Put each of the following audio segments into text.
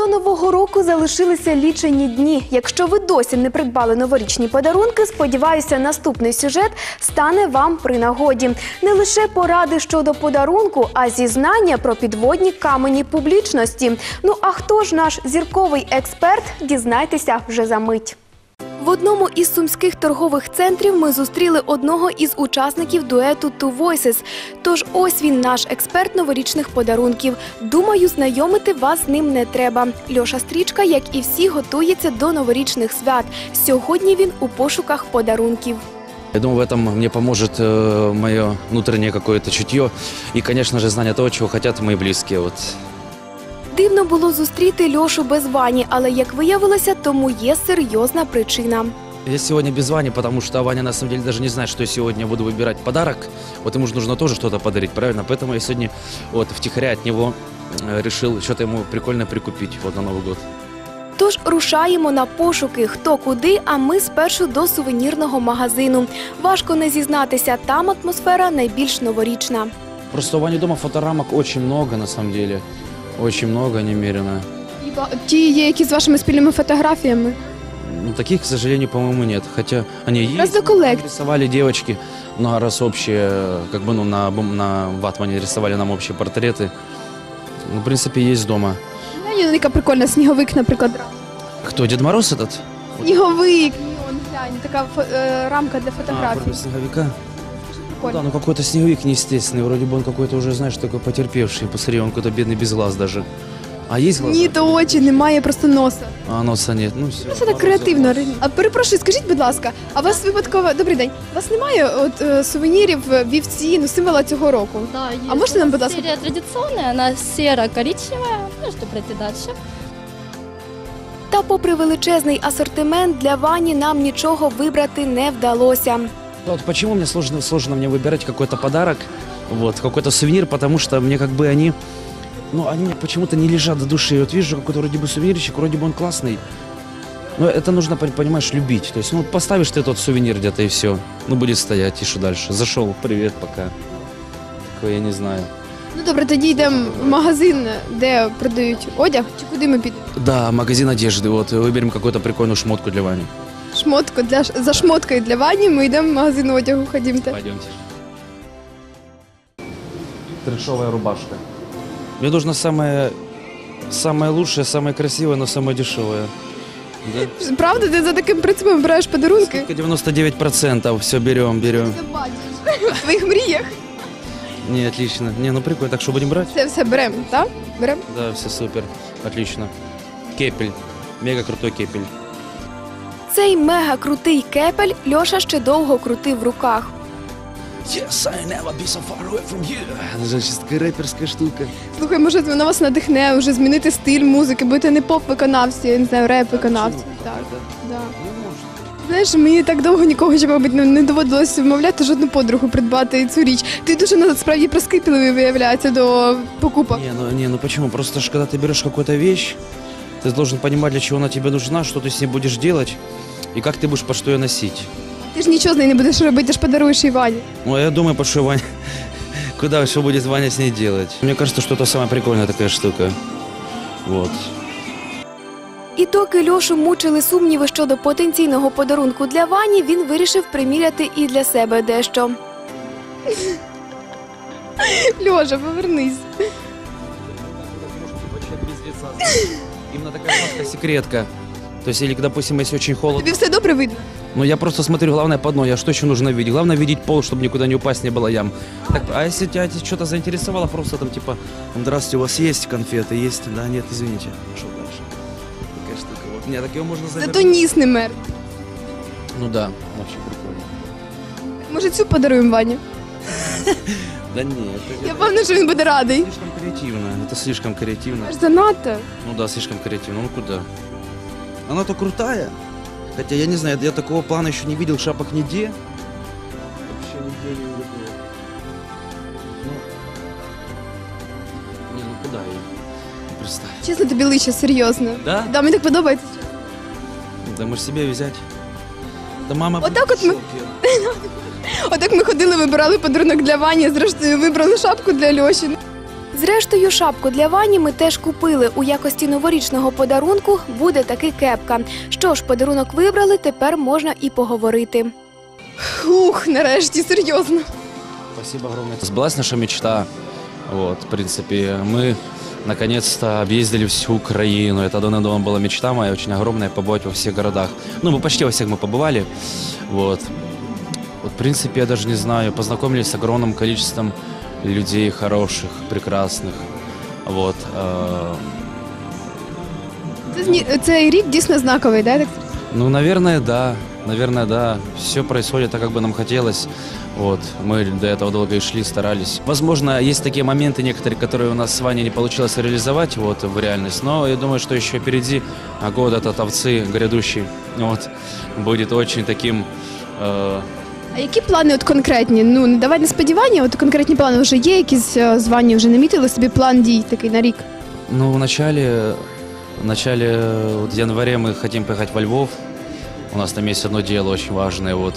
До нового року залишилися лічені дні. Якщо ви досі не придбали новорічні подарунки, сподіваюся, наступний сюжет стане вам при нагоді. Не лише поради щодо подарунку, а зізнання про підводні камені публічності. Ну а хто ж наш зірковий експерт? Дізнайтеся вже за мить. В одному із сумських торгових центрів ми зустріли одного із учасників дуету Two Voices. Тож ось він наш експерт новорічних подарунків. Думаю, знайомити вас з ним не треба. Льоша Стрічка, як і всі, готується до новорічних свят. Сьогодні він у пошуках подарунків. Я думаю, в этом мне поможет э, мое внутреннее какое-то чутье и, конечно же, знание того, чего хотят мои близкие. Вот. Дивно було зустріти Льошу без Вані, але як виявилося, тому є серйозна причина. Я сегодня без Вани, потому что Ваня на самом деле даже не знает, что я сегодня буду выбирать подарок. Вот ему же нужно тоже что-то подарить, правильно? Поэтому я сегодня вот втихаря от него э, решил что-то ему прикольно прикупить вот на Новый год. Тож рушаємо на пошуки хто куди, а ми спершу до сувенірного магазину. Важко не зізнатися, там атмосфера найбільш новорічна. Просто у Вани дома фоторамок очень много, на самом деле. Очень много, немерено. І ба- Ті є, які з вашими спільними фотографіями. Ну, таких, к сожалению, по-моему, нет. Хотя они есть. Раз до коллект. Рисовали девочки много раз общие, как бы, ну, на, бум- на ватмане рисовали нам общие портреты. Ну, в принципе, есть дома. Ну, Є така прикольна сніговик, наприклад. Кто, Дед Мороз этот? Сніговик. Ні, он глянь, така фо- е, рамка для А, фотографій. вроде снеговика. Ну, Прикольно. да, ну какой-то снеговик неестественный. Вроде бы он какой-то уже, знаешь, такой потерпевший. Посмотри, он какой-то бедный без глаз даже. А есть глаза? Ні, то очі, немає просто носа. А носа нет. Ну, все. Ну, Це так креативно. А перепрошую, скажіть, будь ласка, а у вас випадково добрий день? У вас немає от е, сувенірів е, вівці, ну символа цього року? Да, есть. А можете нам, У будь нас ласка? Серия традиционная, она серо-коричневая. Ну, что пройти дальше. Та, попри величезний асортимент, для Вані нам нічого вибрати не вдалося. Вот почему мне сложно, сложно мне выбирать какой-то подарок, вот, какой-то сувенир, потому что мне как бы они, ну, они мне почему-то не лежат до души. Вот вижу какой-то вроде бы сувенирчик, вроде бы он классный, но это нужно, пон- понимаешь, любить. То есть, ну, поставишь ты тот сувенир где-что и все, ну, будет стоять, и что дальше? Зашел, привет, пока. Такое я не знаю. Ну добре, тоді йдемо в магазин, де продають одяг, чи куди ми підемо? Да, магазин одежды, вот, выберем какую-то прикольную шмотку для Вани. Шмотку для ш- за шмоткою для Вані ми йдемо в магазин одягу, ходімте. Пойдемте. Трешовая рубашка. Мне нужно самое, самое лучшее, самое красивое, но самое дешевое. Да? Правда, ти за таким принципом вибираєш подарунки? Сколько 99%, все берем, берем. Це бачиш. В твоїх мріях. Не, отлично. Не, ну прикольно. Так что будем брать? Це все беремо, так? Беремо. Да, все супер. Отлично. Кепель. Мега крутой кепель. Цей мега крутий кепель Льоша ще довго крутив в руках. Yes, I never be so far away from you. Это же чисто рэперская штука. Слухай, може вона вас надихне вже змінити стиль музики, будете не поп-виконавці, я не знаю, реп-виконавці. Так, да. Знаєш, мені так довго нікого ще, мабуть, не, не доводилося вмовляти жодну подругу придбати цю річ. Ти дуже насправді прискіпливий виявляється до покупок. Не, ну, не, ну почему? Просто ж, когда ты берешь какую-то вещь, ты должен понимать, для чего она тебе нужна, что ты с ней будешь делать и как ты будешь по что ее носить. Ти ж нічого з нею не будеш робити, ти ж подаруєш їй Вані. Ну, а я думаю, по что Ваня... Куда, что будет Ваня с ней делать? Мне кажется, что это самая прикольная такая штука. Вот. І доки Льошу мучили сумніви щодо потенційного подарунку для Вані, він вирішив приміряти і для себе дещо. Льожа, повернись. Именно такая маска секретка. То есть, или, допустим, если очень холодно. Тобі все добре видно? Ну, я просто смотрю, главное по дну. Я что еще нужно видеть? Главное видеть пол, чтобы никуда не упасть, не было ям. Так, а если тебя что-то заинтересовало, просто там типа, здравствуйте, у вас есть конфеты? Есть? Да, нет, извините. Пошел дальше. Такая штука. Вот. Нет, так ее можно Зато завернуть. ніс не мер. Ну да, вообще прикольно. Може, цю подаруємо Вані? Да нет, это, Я это певна, що він буде радий. слишком креативно. Это слишком креативно. Аж занадто. Ну да, слишком креативно. Ну куда? Она-то крутая. Хотя я не знаю, я такого плана еще не видел шапок нигде. Вообще нигде не видел. Ну, не, ну куда ее? Представь. Чесно, тобі лича, серйозно. Да? Да, мені так подобається. Да можешь себе взять. Да мама Вот будет так вот мы- Отак ми ходили, вибирали подарунок для Вані, зрештою вибрали шапку для Льоші. Зрештою, шапку для Вані ми теж купили. У якості новорічного подарунку буде таки кепка. Що ж, подарунок вибрали, тепер можна і поговорити. Ух, нарешті, серйозно. Спасибо огромное. Сбылась наша мечта. Вот, в принципе, мы наконец-то объездили всю Украину. Это давно-давно была мечта моя, очень огромная, побывать во всех городах. Ну, мы почти во всех мы побывали. Вот. Вот, в принципе, я даже не знаю, познакомились с огромным количеством людей хороших, прекрасных. Вот. э, Це, зні- цей рік дійсно знаковий, да? так? Ну, наверное, да. Наверное, да. Все происходит так, как бы нам хотелось. Вот. Мы до этого долго и шли, старались. Возможно, есть такие моменты некоторые, которые у нас с Ваней не получилось реализовать вот, в реальность. Но я думаю, что еще впереди а год этот овцы грядущий вот, будет очень таким... э, А які плани от конкретні? Ну, не давай не сподівання, от конкретні плани вже є, якісь е, звання вже намітили собі план дій такий на рік. ну, в начале, в начале, э, вот, в январе мы хотим поехать во Львов. У нас там есть одно дело очень важное. Вот.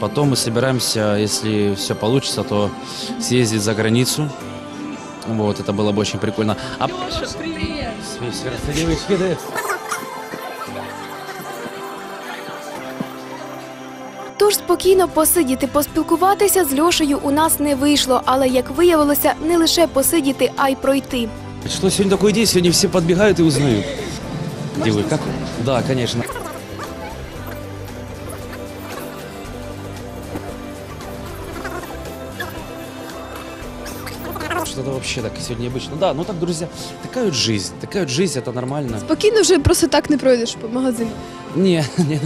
Потом мы собираемся, если все получится, то съездить за границу. Вот, это было бы очень прикольно. А... Леша, привет! спокійно посидіти, поспілкуватися з Льошею у нас не вийшло, але як виявилося, не лише посидіти, а й пройти. Что сегодня такой день? Сегодня все подбегают и узнают. Где вы? Как? вы? Да, конечно. Что-то вообще так сегодня необычно. Да, ну так, друзья, такая вот жизнь. Такая вот жизнь, это нормально. Спокійно вже просто так не пройдеш по магазину. Не, не,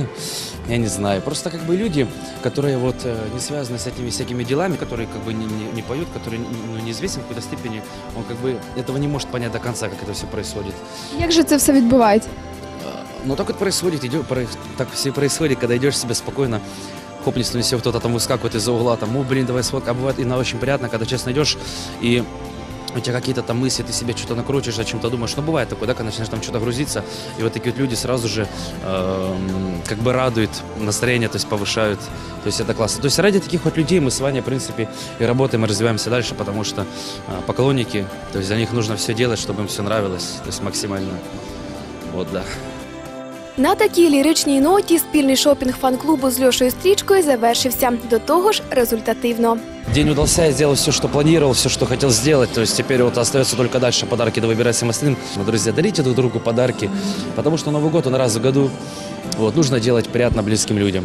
я не знаю. Просто как бы люди, которые вот э, не связаны с этими всякими делами, которые как бы не, не, не поют, которые ну, неизвестен в какой-то степени, он как бы этого не может понять до конца, как это все происходит. Як же це все відбувається? Ну так вот происходит, идет, про- так все происходит, когда идешь себе спокойно, хопнется на все кто-то там выскакивает из-за угла, там, о, блин, давай сфоткай. А бывает и на очень приятно, когда честно идешь и у тебя какие-то там мысли, ты себе что-то накручиваешь, о чем-то думаешь. Ну, бывает такое, да, когда начинаешь там что-то грузиться, и вот такие вот люди сразу же эм, как бы радуют настроение, то есть повышают. То есть это классно. То есть ради таких вот людей мы с Ваней, в принципе, и работаем, и развиваемся дальше, потому что э, поклонники, то есть за них нужно все делать, чтобы им все нравилось, то есть максимально. Вот, да. На такій ліричній ноті спільний шопінг фан-клубу з Льошею Стрічкою завершився. До того ж, результативно. День удался, я сделал все, что планировал, все, что хотел сделать. То есть теперь вот остается только дальше подарки довыбирать всем остальным. Но, друзья, дарите друг другу подарки, потому что Новый год, он раз в году. Вот, нужно делать приятно близким людям.